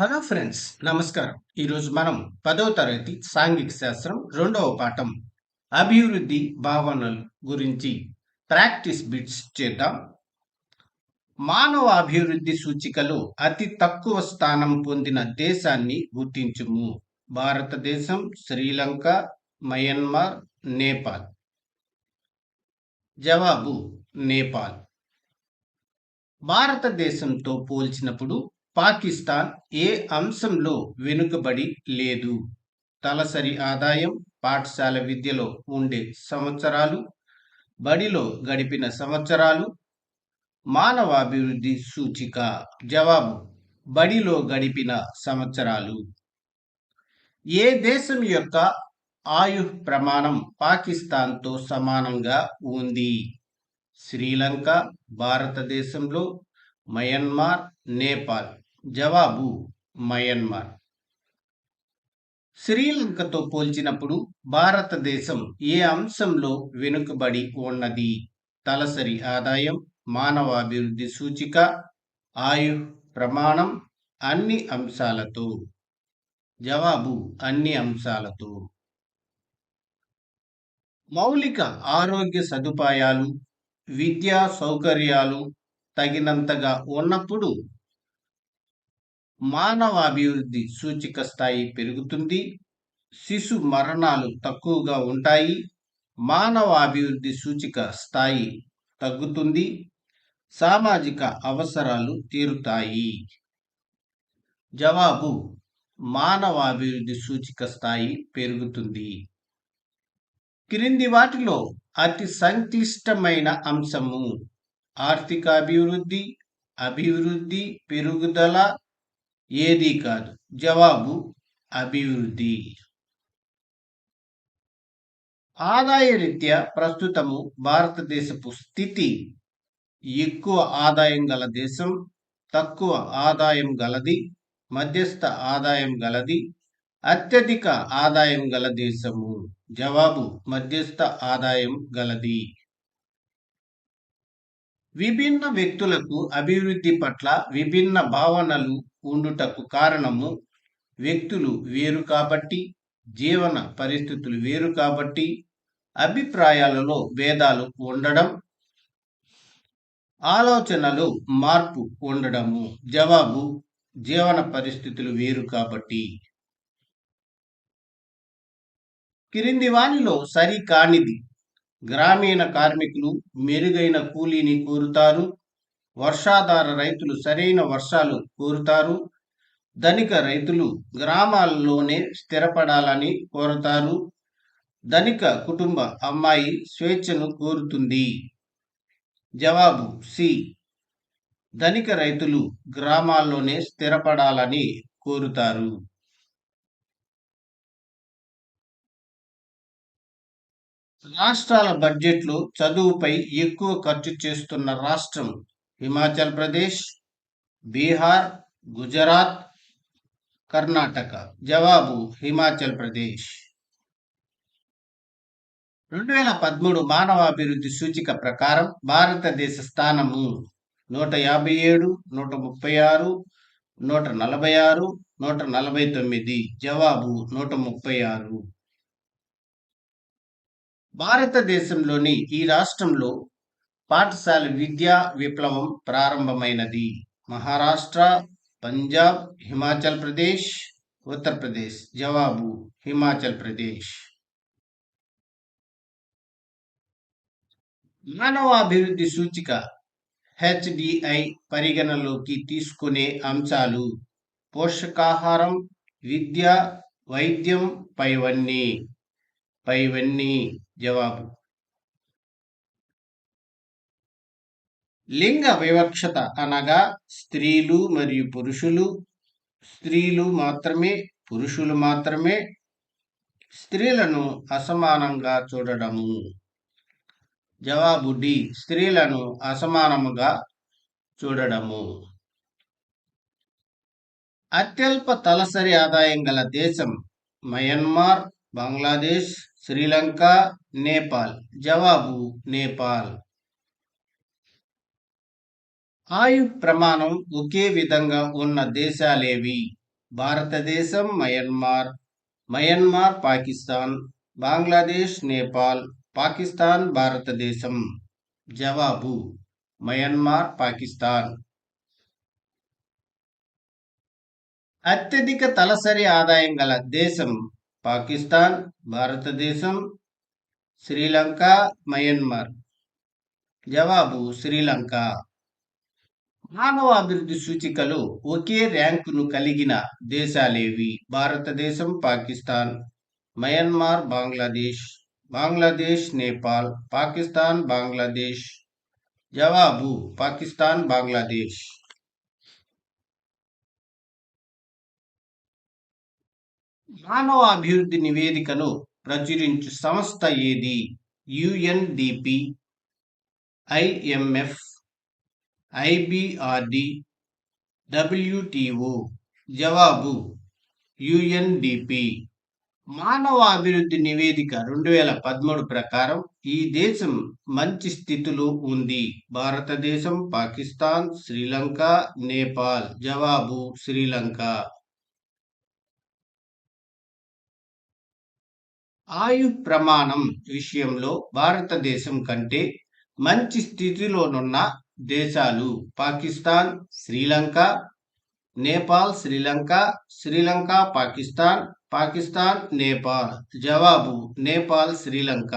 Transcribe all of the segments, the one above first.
Hello friends నమస్కారం. ఈరోజు మనం పదవ తరగతి సాంఘిక శాస్త్రం రెండవ పాఠం అభివృద్ధి భావనలు గురించి ప్రాక్టీస్ బిట్స్ చేద్దాం. మానవ అభివృద్ధి సూచికలో అతి తక్కువ స్థానం పొందిన దేశాన్ని గుర్తించుము. భారతదేశం శ్రీలంక మయన్మార్ నేపాల్. జవాబు నేపాల్. భారతదేశంతో పోల్చినప్పుడు పాకిస్తాన్ ఏ అంశంలో వెనుకబడి లేదు? తలసరి ఆదాయం పాఠశాల విద్యలో ఉండే సంవత్సరాలు బడిలో గడిపిన సంవత్సరాలు మానవాభివృద్ధి సూచిక. జవాబు బడిలో గడిపిన సంవత్సరాలు. ఏ దేశం యొక్క ఆయు ప్రమాణం పాకిస్తాన్తో సమానంగా ఉంది? శ్రీలంక భారతదేశంలో మయన్మార్ నేపాల్. జవాబు మయన్మార్. శ్రీలంకతో పోల్చినప్పుడు భారతదేశం ఏ అంశంలో వెనుకబడి ఉన్నది? తలసరి ఆదాయం మానవాభివృద్ధి సూచిక ఆయు ప్రమాణం అన్ని అంశాలతో. జవాబు అన్ని అంశాలతో. మౌలిక ఆరోగ్య సదుపాయాలు విద్యా సౌకర్యాలు తగినంతగా ఉన్నప్పుడు మానవ అభివృద్ధి సూచిక స్థాయి పెరుగుతుంది. శిశు మరణాలు తక్కువగా ఉంటాయి. మానవ అభివృద్ధి సూచిక స్థాయి తగ్గుతుంది. సామాజిక అవసరాలు తీరుతాయి. జవాబు మానవ అభివృద్ధి సూచిక స్థాయి పెరుగుతుంది. క్రింది వాటిలో అతి సంక్లిష్టమైన అంశము ఆర్థిక అభివృద్ధి అభివృద్ధి పెరుగుదల ఏది కాదు. జవాబు అభివృద్ధి. ఆదాయ రీత్యా ప్రస్తుతము భారతదేశపు స్థితి ఎక్కువ ఆదాయం గల దేశం తక్కువ ఆదాయం గలది మధ్యస్థ ఆదాయం గలది అత్యధిక ఆదాయం గల దేశము. జవాబు మధ్యస్థ ఆదాయం గలది. విభిన్న వ్యక్తులకు అభివృద్ధి పట్ల విభిన్న భావనలు ఉండుటకు కారణము వ్యక్తులు వేరు కాబట్టి జీవన పరిస్థితులు వేరు కాబట్టి అభిప్రాయాలలో భేదాలు ఉండడం ఆలోచనలు మార్పు ఉండడము. జవాబు జీవన పరిస్థితులు వేరు కాబట్టి. క్రింది వానిలో సరి కానిది. గ్రామీణ కార్మికులు మెరుగైన కూలీని కోరుతారు. వర్షాధార రైతులు సరైన వర్షాలు కోరుతారు. ధనిక రైతులు గ్రామాల్లోనే స్థిరపడాలని కోరుతారు. ధనిక కుటుంబ అమ్మాయి స్వేచ్ఛను కోరుతుంది. జవాబు సి. ధనిక రైతులు గ్రామాల్లోనే స్థిరపడాలని కోరుతారు. రాష్ట్రాల బడ్జెట్లో చదువుపై ఎక్కువ ఖర్చు చేస్తున్న రాష్ట్రం హిమాచల్ ప్రదేశ్ బీహార్ గుజరాత్ కర్ణాటక. జవాబు హిమాచల్ ప్రదేశ్. రెండు వేల పదమూడు మానవాభివృద్ధి సూచిక ప్రకారం భారతదేశ స్థానము నూట యాభై ఏడు నూట ముప్పై ఆరు నూట నలభై ఆరు నూట నలభై తొమ్మిది. జవాబు నూట ముప్పై ఆరు భారతదేశంలోని ఈ రాష్ట్రంలో పాఠశాల విద్యా విప్లవం ప్రారంభమైనది. మహారాష్ట్ర పంజాబ్ హిమాచల్ ప్రదేశ్ ఉత్తరప్రదేశ్. జవాబు హిమాచల్ ప్రదేశ్. మానవాభివృద్ధి సూచిక హెచ్డిఐ పరిగణలోకి తీసుకునే అంశాలు పోషకాహారం విద్య వైద్యం పైవన్నీ. పైవన్నీ జవాబు. లింగ వివక్షత అనగా స్త్రీలు మరియు పురుషులు. స్త్రీలు మాత్రమే పురుషులు మాత్రమే. స్త్రీలను అసమానంగా చూడడము. జవాబు డి స్త్రీలను అసమానముగా చూడడము. అత్యల్ప తలసరి ఆదాయం గల దేశం మయన్మార్ బంగ్లాదేశ్ శ్రీలంక నేపాల్. జవాబు నేపాల్. ఆయు ప్రమాణం ఒకే విధంగా ఉన్న దేశాలేవి. భారతదేశం మయన్మార్. మయన్మార్ పాకిస్తాన్. బంగ్లాదేశ్ నేపాల్. పాకిస్తాన్ భారతదేశం. జవాబు మయన్మార్ పాకిస్తాన్. అత్యధిక తలసరి ఆదాయం గల దేశం పాకిస్తాన్ భారతదేశం శ్రీలంక మయన్మార్. జవాబు శ్రీలంక. మానవ అభివృద్ధి సూచికలో ఒకే ర్యాంకును కలిగిన దేశాలేవి. భారతదేశం పాకిస్తాన్ మయన్మార్ బంగ్లాదేశ్ బంగ్లాదేశ్ నేపాల్ పాకిస్తాన్ బంగ్లాదేశ్. జవాబు పాకిస్తాన్ బంగ్లాదేశ్. మానవ అభివృద్ధి నివేదికను ప్రచురించు సంస్థ ఏది? UNDP IMF IBRD WTO. జవాబు యుఎన్డిపి. మానవ అభివృద్ధి నివేదిక రెండు వేల పదమూడు ప్రకారం ఈ దేశం మంచి స్థితిలో ఉంది. భారతదేశం పాకిస్తాన్ శ్రీలంక నేపాల్. జవాబు శ్రీలంక. ఆయు ప్రమాణం విషయంలో భారతదేశం కంటే మంచి స్థితిలోనున్న దేశాలు పాకిస్తాన్ శ్రీలంక నేపాల్ శ్రీలంక శ్రీలంక పాకిస్తాన్ పాకిస్తాన్ నేపాల్. జవాబు నేపాల్ శ్రీలంక.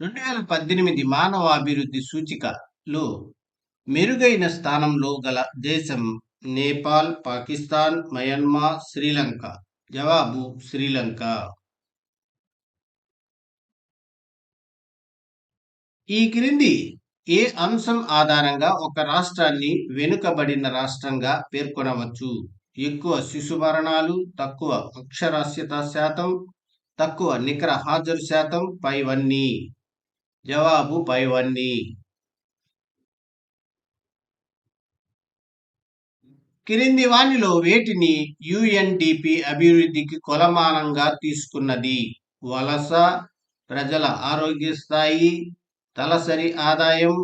రెండు వేల పద్దెనిమిది మానవ అభివృద్ధి సూచికలో మెరుగైన స్థానంలో గల దేశం నేపాల్ పాకిస్తాన్ మయన్మార్ శ్రీలంక. జవాబు శ్రీలంక. ఈ క్రింది ఏ అంశం ఆధారంగా ఒక రాష్ట్రాన్ని వెనుకబడిన రాష్ట్రంగా పేర్కొనవచ్చు? ఎక్కువ శిశు మరణాలు తక్కువ అక్షరాస్యత శాతం తక్కువ నికర హాజరు శాతం పైవన్నీ. జవాబు పైవన్నీ. క్రింది వానిలో వేటిని యుఎన్డిపి అభివృద్ధికి కొలమానంగా తీసుకున్నది? వలస ప్రజల ఆరోగ్య స్థాయి తలసరి ఆదాయం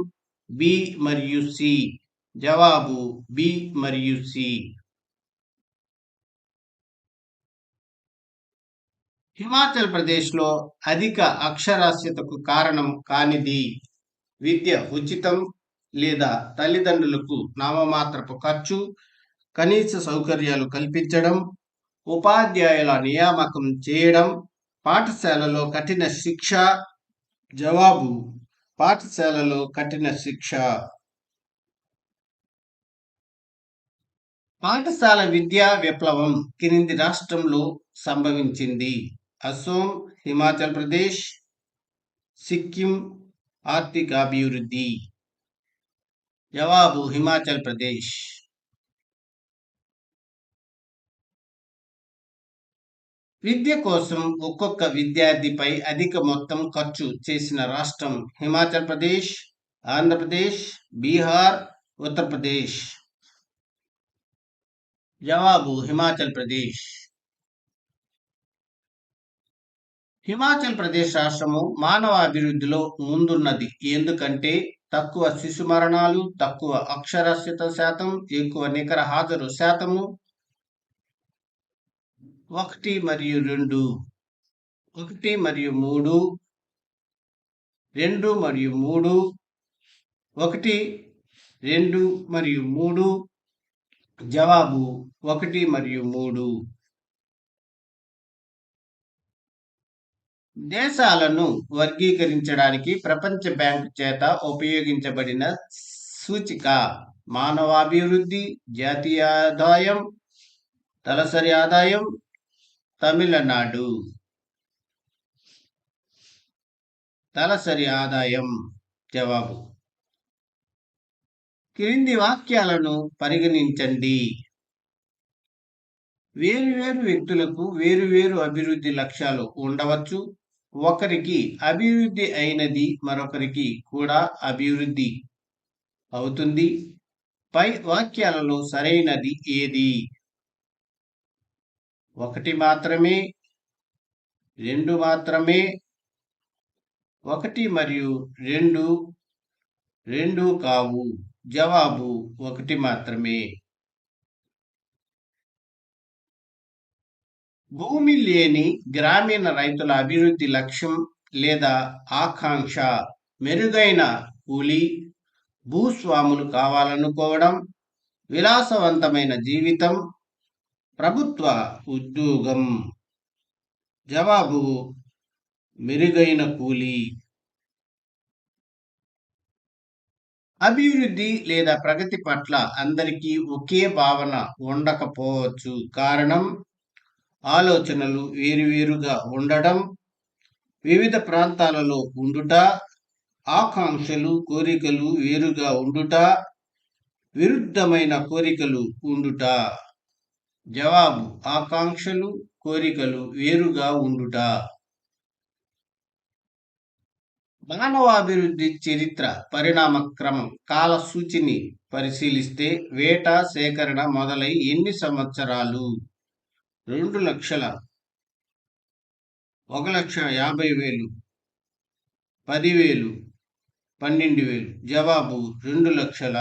బి మరియు సి జవాబు బి మరియు సి హిమాచల్ ప్రదేశ్లో అధిక అక్షరాస్యతకు కారణం కానిది? విద్య ఉచితం లేదా తల్లిదండ్రులకు నామమాత్రపు ఖర్చు కనీస సౌకర్యాలు కల్పించడం ఉపాధ్యాయుల నియామకం చేయడం పాఠశాలలో కఠిన శిక్ష. జవాబు పాఠశాలలో కఠిన శిక్ష. పాఠశాల విద్యా విప్లవం కింది రాష్ట్రంలో సంభవించింది. అసోం హిమాచల్ ప్రదేశ్ సిక్కిం ఆర్థికాభివృద్ధి. జవాబు హిమాచల్ ప్రదేశ్. విద్య కోసం ఒక్కొక్క విద్యార్థిపై అధిక మొత్తం ఖర్చు చేసిన రాష్ట్రం హిమాచల్ ప్రదేశ్ ఆంధ్రప్రదేశ్ బీహార్ ఉత్తరప్రదేశ్. జవాబు హిమాచల్ ప్రదేశ్. హిమాచల్ ప్రదేశ్ రాష్ట్రము మానవ అభివృద్ధిలో ముందున్నది. ఎందుకంటే తక్కువ శిశు మరణాలు తక్కువ అక్షరాస్యత శాతం ఎక్కువ నికర హాజరు శాతము ఒకటి మరియు రెండు. ఒకటి మరియు మూడు. రెండు మరియు మూడు. ఒకటి రెండు మరియు మూడు. జవాబు ఒకటి మరియు మూడు. దేశాలను వర్గీకరించడానికి ప్రపంచ బ్యాంకు చేత ఉపయోగించబడిన సూచిక మానవాభివృద్ధి జాతీయ ఆదాయం తలసరి ఆదాయం తమిళనాడు. తలసరి ఆదాయం జవాబు. క్రింది వాక్యాలను పరిగణించండి. వేరువేరు వ్యక్తులకు వేరువేరు అభివృద్ధి లక్ష్యాలు ఉండవచ్చు. ఒకరికి అభివృద్ధి అయినది మరొకరికి కూడా అభివృద్ధి అవుతుంది. పై వాక్యాలలో సరైనది ఏది? ఒకటి మాత్రమే రెండు మాత్రమే ఒకటి మరియు రెండు రెండు కావు. జవాబు ఒకటి మాత్రమే. భూమి లేని గ్రామీణ రైతుల అభివృద్ధి లక్ష్యం లేదా ఆకాంక్ష మెరుగైన కూలి భూస్వాములు కావాలనుకోవడం విలాసవంతమైన జీవితం ప్రభుత్వ ఉద్యోగం జవాబు మెరుగైన కూలి. అభివృద్ధి లేదా ప్రగతి పట్ల అందరికీ ఒకే భావన ఉండకపోవచ్చు. కారణం ఆలోచనలు వేరువేరుగా ఉండడం వివిధ ప్రాంతాలలో ఉండుట ఆకాంక్షలు కోరికలు వేరుగా ఉండుట విరుద్ధమైన కోరికలు ఉండుట. జవాబు ఆకాంక్షలు కోరికలు వేరుగా ఉండుట. మానవాభివృద్ధి చరిత్ర పరిణామ క్రమం కాల సూచిని పరిశీలిస్తే వేట సేకరణ మొదలై ఎన్ని సంవత్సరాలు? రెండు లక్షల ఒక లక్ష యాభై వేలు పదివేలు పన్నెండు వేలు. జవాబు రెండు లక్షల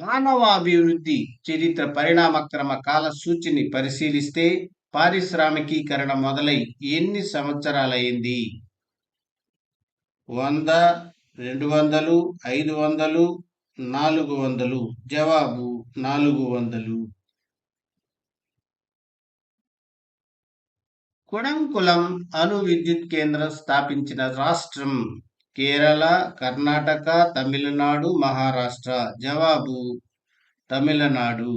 మానవాభివృద్ధి చరిత్ర పరిణామక్రమ కాల సూచిని పరిశీలిస్తే పారిశ్రామికీకరణ మొదలై ఎన్ని సంవత్సరాలైంది? వంద రెండు వందలు ఐదు వందలు నాలుగు వందలు. జవాబు నాలుగు వందలు. కుడంకులం అణు విద్యుత్ కేంద్రం స్థాపించిన రాష్ట్రం కేరళ కర్ణాటక తమిళనాడు మహారాష్ట్ర. జవాబు తమిళనాడు.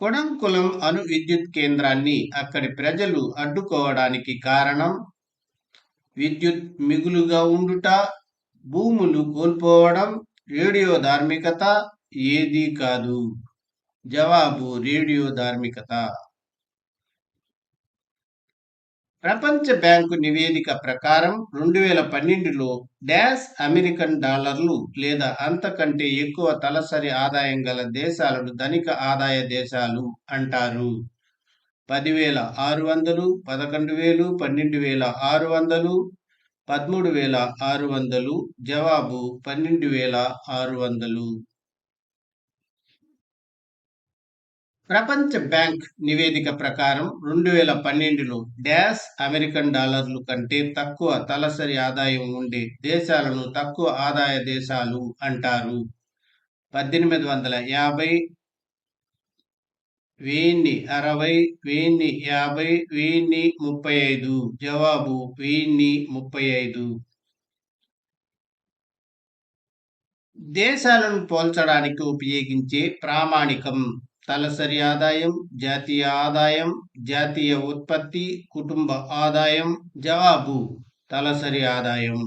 కొడంకులం అణు విద్యుత్ కేంద్రాన్ని అక్కడి ప్రజలు అడ్డుకోవడానికి కారణం విద్యుత్ మిగులుగా ఉండుట భూములు కోల్పోవడం రేడియో ధార్మికత ఏదీ కాదు. జవాబు రేడియో ధార్మికత. ప్రపంచ బ్యాంకు నివేదిక ప్రకారం రెండు వేల పన్నెండులో డాష్ అమెరికన్ డాలర్లు లేదా అంతకంటే ఎక్కువ తలసరి ఆదాయం గల దేశాలను ధనిక ఆదాయ దేశాలు అంటారు. పదివేల ఆరు వందలు పదకొండు వేలు పన్నెండు వేల ఆరు వందలు పదమూడు వేల ఆరు వందలు జవాబు పన్నెండు వేల ఆరు వందలు. ప్రపంచ బ్యాంక్ నివేదిక ప్రకారం రెండు వేల పన్నెండులో డాష్ అమెరికన్ డాలర్లు కంటే తక్కువ తలసరి ఆదాయం ఉండే దేశాలను తక్కువ ఆదాయ దేశాలు అంటారు. పద్దెనిమిది వందల యాభై వెయ్యిన్ని అరవై వెయ్యిన్ని యాభై వెయ్యిన్ని ముప్పై ఐదు. జవాబు వెయ్యి ముప్పై ఐదు. దేశాలను పోల్చడానికి ఉపయోగించే ప్రామాణికం తలసరి ఆదాయం జాతీయ ఆదాయం జాతీయ ఉత్పత్తి కుటుంబ ఆదాయం జవాబు తలసరి ఆదాయం.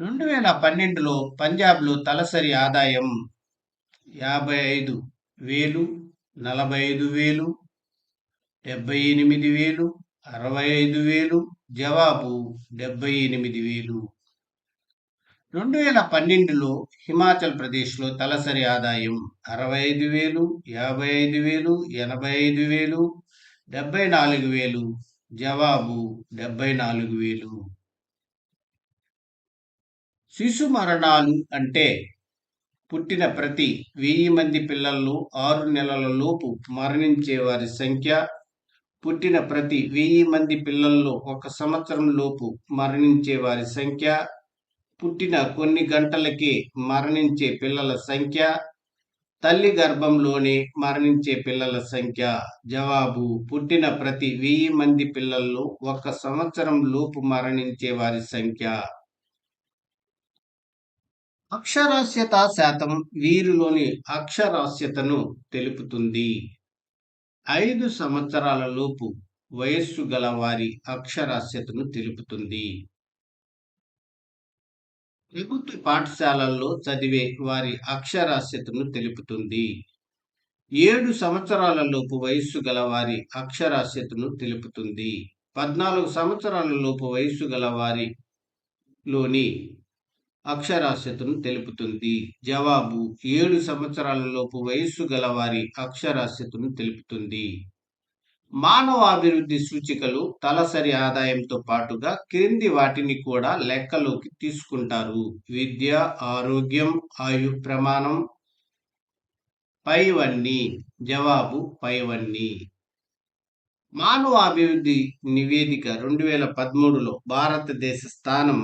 రెండు వేల పన్నెండులో పంజాబ్లో తలసరి ఆదాయం యాభై ఐదు వేలు నలభై ఐదు వేలు డెబ్బై ఎనిమిది వేలు అరవై ఐదు వేలు జవాబు డెబ్బై ఎనిమిది వేలు. రెండు వేల పన్నెండులో హిమాచల్ ప్రదేశ్లో తలసరి ఆదాయం అరవై ఐదు వేలు యాభై ఐదు వేలు ఎనభై ఐదు వేలు డెబ్బై నాలుగు వేలు జవాబు డెబ్బై నాలుగు వేలు. శిశు మరణాలు అంటే పుట్టిన ప్రతి వెయ్యి మంది పిల్లల్లో ఆరు నెలల లోపు మరణించే వారి సంఖ్య పుట్టిన ప్రతి వెయ్యి మంది పిల్లల్లో ఒక సంవత్సరం లోపు మరణించే వారి సంఖ్య పుట్టిన కొన్ని గంటలకే మరణించే పిల్లల సంఖ్య తల్లి గర్భంలోనే మరణించే పిల్లల సంఖ్య. జవాబు పుట్టిన ప్రతి వెయ్యి మంది పిల్లల్లో ఒక సంవత్సరం లోపు మరణించే వారి సంఖ్య. అక్షరాస్యత శాతం వీరిలోని అక్షరాస్యతను తెలుపుతుంది. ఐదు సంవత్సరాల లోపు వయస్సు గల వారి అక్షరాస్యతను తెలుపుతుంది. ప్రభుత్వ పాఠశాలల్లో చదివే వారి అక్షరాస్యతను తెలుపుతుంది. ఏడు సంవత్సరాలలోపు వయస్సు గల వారి అక్షరాస్యతను తెలుపుతుంది. పద్నాలుగు సంవత్సరాలలోపు వయస్సు గల వారిలోని అక్షరాస్యతను తెలుపుతుంది. జవాబు ఏడు సంవత్సరాలలోపు వయస్సు గల వారి అక్షరాస్యతను తెలుపుతుంది. మానవ అభివృద్ధి సూచికలు తలసరి ఆదాయంతో పాటుగా క్రింది వాటిని కూడా లెక్కలోకి తీసుకుంటారు. విద్య ఆరోగ్యం ఆయు ప్రమాణం పైవన్నీ జవాబు పైవన్నీ. మానవ అభివృద్ధి నివేదిక రెండు వేల పదమూడులో భారతదేశ స్థానం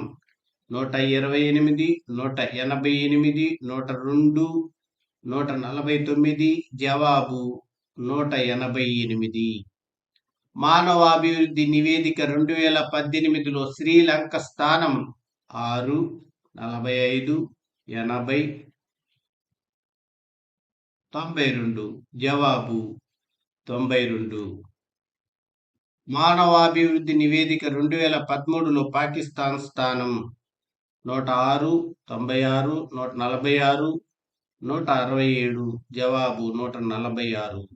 నూట ఇరవై ఎనిమిది నూట ఎనభై ఎనిమిది నూట రెండు నూట నలభై తొమ్మిది జవాబు నూట ఎనభై ఎనిమిది. మానవాభివృద్ధి నివేదిక రెండు వేల పద్దెనిమిదిలో శ్రీలంక స్థానం ఆరు నలభై ఐదు ఎనభై తొంభై రెండు. జవాబు తొంభై రెండు. మానవాభివృద్ధి నివేదిక రెండు వేల పదమూడులో పాకిస్తాన్ స్థానం నూట ఆరు తొంభై ఆరు నూట నలభై ఆరు నూట అరవై ఏడు. జవాబు నూట నలభై ఆరు.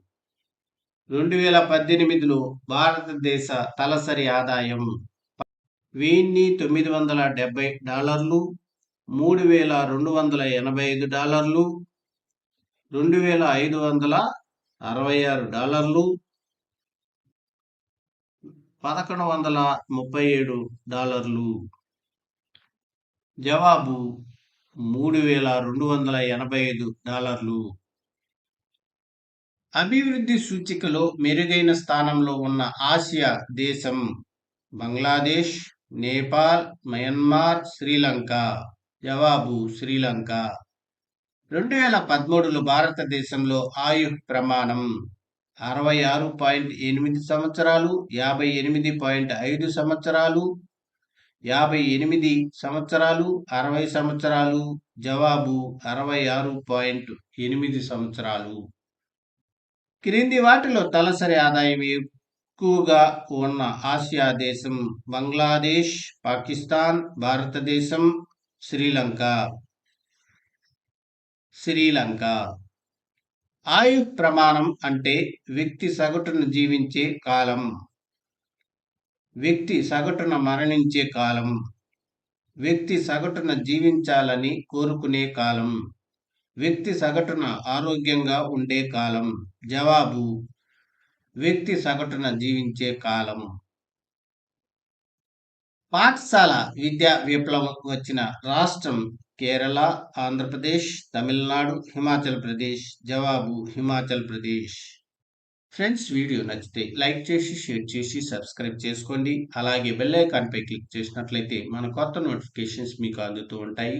రెండు వేల పద్దెనిమిదిలో భారతదేశ తలసరి ఆదాయం వెయ్యి తొమ్మిది వందల డెబ్బై డాలర్లు మూడు వేల రెండు వందల ఎనభై ఐదు డాలర్లు రెండు వేల ఐదు వందల అరవై ఆరు డాలర్లు పదకొండు వందల ముప్పై ఏడు డాలర్లు. జవాబు మూడు వేల రెండు వందల ఎనభై ఐదు డాలర్లు. అభివృద్ధి సూచికలో మెరుగైన స్థానంలో ఉన్న ఆసియా దేశం బంగ్లాదేశ్ నేపాల్ మయన్మార్ శ్రీలంక. జవాబు శ్రీలంక. రెండు వేల పదమూడులో భారతదేశంలో ఆయు ప్రమాణం అరవై ఆరు పాయింట్ ఎనిమిది సంవత్సరాలు యాభై ఎనిమిది పాయింట్ ఐదు సంవత్సరాలు యాభై ఎనిమిది సంవత్సరాలు అరవై సంవత్సరాలు జవాబు అరవై ఆరు పాయింట్ ఎనిమిది సంవత్సరాలు. క్రింది వాటిలో తలసరి ఆదాయం ఎక్కువగా ఉన్న ఆసియా దేశం బంగ్లాదేశ్ పాకిస్తాన్ భారతదేశం శ్రీలంక. శ్రీలంక. ఆయు ప్రమాణం అంటే వ్యక్తి సగటును జీవించే కాలం. వ్యక్తి సగటున మరణించే కాలం. వ్యక్తి సగటున జీవించాలని కోరుకునే కాలం. వ్యక్తి సగటున ఆరోగ్యంగా ఉండే కాలం. జవాబు వ్యక్తి సగటున జీవించే కాలం. పాఠశాల విద్యా విప్లవం వచ్చిన రాష్ట్రం కేరళ ఆంధ్రప్రదేశ్ తమిళనాడు హిమాచల్ ప్రదేశ్. జవాబు హిమాచల్ ప్రదేశ్. ఫ్రెండ్స్ వీడియో నచ్చితే లైక్ చేసి షేర్ చేసి సబ్స్క్రైబ్ చేసుకోండి. అలాగే బెల్ ఐకాన్పై క్లిక్ చేసినట్లయితే మన కొత్త నోటిఫికేషన్స్ మీకు అందుతూ ఉంటాయి.